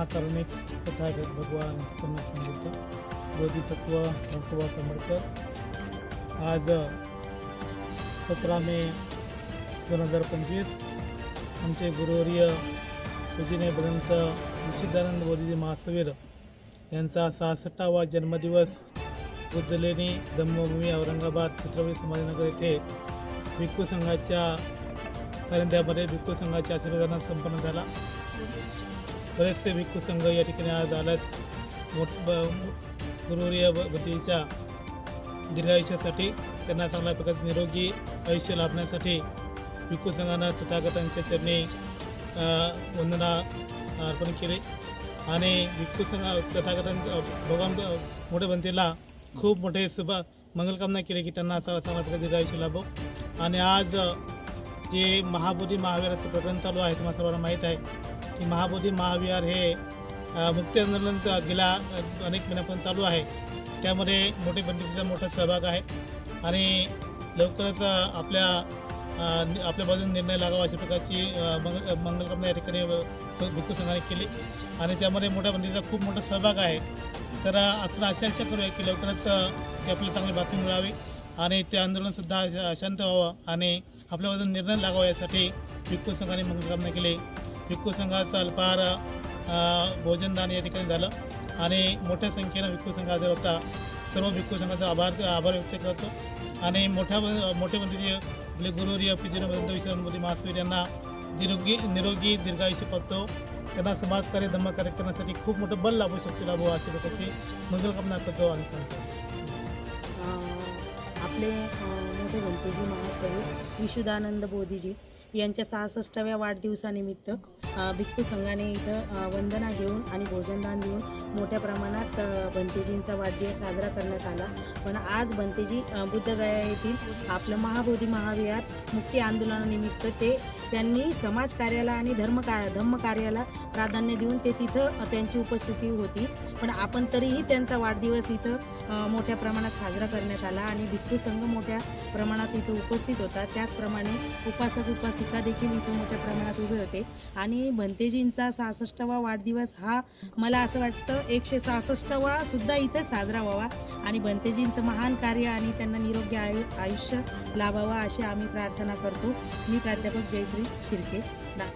महाकारुणिक तथागत भगवान समर्थ बोधिसत्व भक्तवा समर्थ आज सतरा मे दोन हजार पंचवीस आमचे गुरुवर्य पूजने भगवंत निशिदानंद बोधीजी महासवीर यांचा सहासष्टावा जन्मदिवस बुद्धलेणी धम्मभूमी औरंगाबाद छत्रपती संभाजीनगर येथे भिक्खू संघाच्या करंद्यामध्ये भिक्खू संघाच्या आशीर्वादानं संपन्न झाला. बरेचसे भिक्खू संघ या ठिकाणी आज आलात. मोठ ब- गुरुवर्य भटीच्या दीर्घायुष्यासाठी त्यांना चांगल्या प्रकारचे निरोगी आयुष्य लाभण्यासाठी भिक्खू संघानं तथागतांच्या चरणी वंदना अर्पण केली. आणि भिक्खू संघ तथागतांच्या भगवान मोठे बनतेला खूप मोठे शुभ मंगलकामना केली की त्यांना चांगला चांगला दीर्घ दीर्घायुष्य लाभो. आणि आज जे महाबोधी महावीराचं प्रकरण चालू आहे तुम्हाला सर्वांना माहीत आहे महाबोधी महाविहार हे अ, मुक्ती आंदोलन गेल्या अनेक महिन्यापासून चालू आहे. त्यामध्ये मोठे पंडितीचा मोठा सहभाग आहे. आणि लवकरच आपल्या आपल्या बाजूने निर्णय लागावा अशा प्रकारची मंग मंगलकामना या ठिकाणी अ, भिक्खू संघाने केली. आणि त्यामध्ये मोठ्या पंडितीचा खूप मोठा सहभाग आहे. तर अ, आपण अशा आशा करूया की लवकरच अ, ती आपल्याला चांगली बातमी मिळावी. आणि ते आंदोलनसुद्धा शांत व्हावं. आणि आपल्या बाजूने निर्णय लागावा यासाठी भिक्खू संघाने मंगलकामना केली. भिक्खू संघाचं अल्पहार भोजनदान या ठिकाणी झालं. आणि मोठ्या संख्येनं भिक्खू संघ होता सर्व भिक्खू संघाचा आभार आभार व्यक्त करतो. आणि मोठ्या मोठे मंत्री आपले गुरुवर्य पी जी नरेंद्र महास्वीर यांना निरोगी निरोगी दीर्घायुष्य प्राप्तो हो. त्यांना समाजकार्य धर्मकार्य करण्यासाठी खूप मोठं बल लाभू शकतो लाभू अशी प्रकारची मंगलकामना करतो आणि सांगतो आपले मोठे गणपती महाकवी विशुदानंद बोधीजी यांच्या सहासष्टाव्या वाढदिवसानिमित्त भिक्खू संघाने इथं वंदना घेऊन आणि भोजनदान देऊन मोठ्या प्रमाणात बंतेजींचा वाढदिवस साजरा करण्यात आला. पण आज बंतेजी बुद्धगया येथील आपलं महाबोधी महाविहार मुक्ती आंदोलनानिमित्त ते त्यांनी समाज कार्याला आणि धर्म का कार्याला प्राधान्य देऊन ते तिथं त्यांची उपस्थिती होती. पण आपण तरीही त्यांचा वाढदिवस इथं मोठ्या प्रमाणात साजरा करण्यात आला आणि भिक्खू संघ मोठ्या प्रमाणात इथं उपस्थित होता. त्याचप्रमाणे उपासक उपासिका देखील इथं मोठ्या प्रमाणात उभे होते. आणि भंतेजींचा सहासष्टावा वाढदिवस हा मला असं वाटतं एकशे सहासष्टावा सुद्धा इथं साजरा व्हावा आणि भंतेजींचं महान कार्य आणि त्यांना निरोगी आयु आयुष्य लाभावा अशी आम्ही प्रार्थना करतो. मी प्राध्यापक जयश्री শিল্পী। না।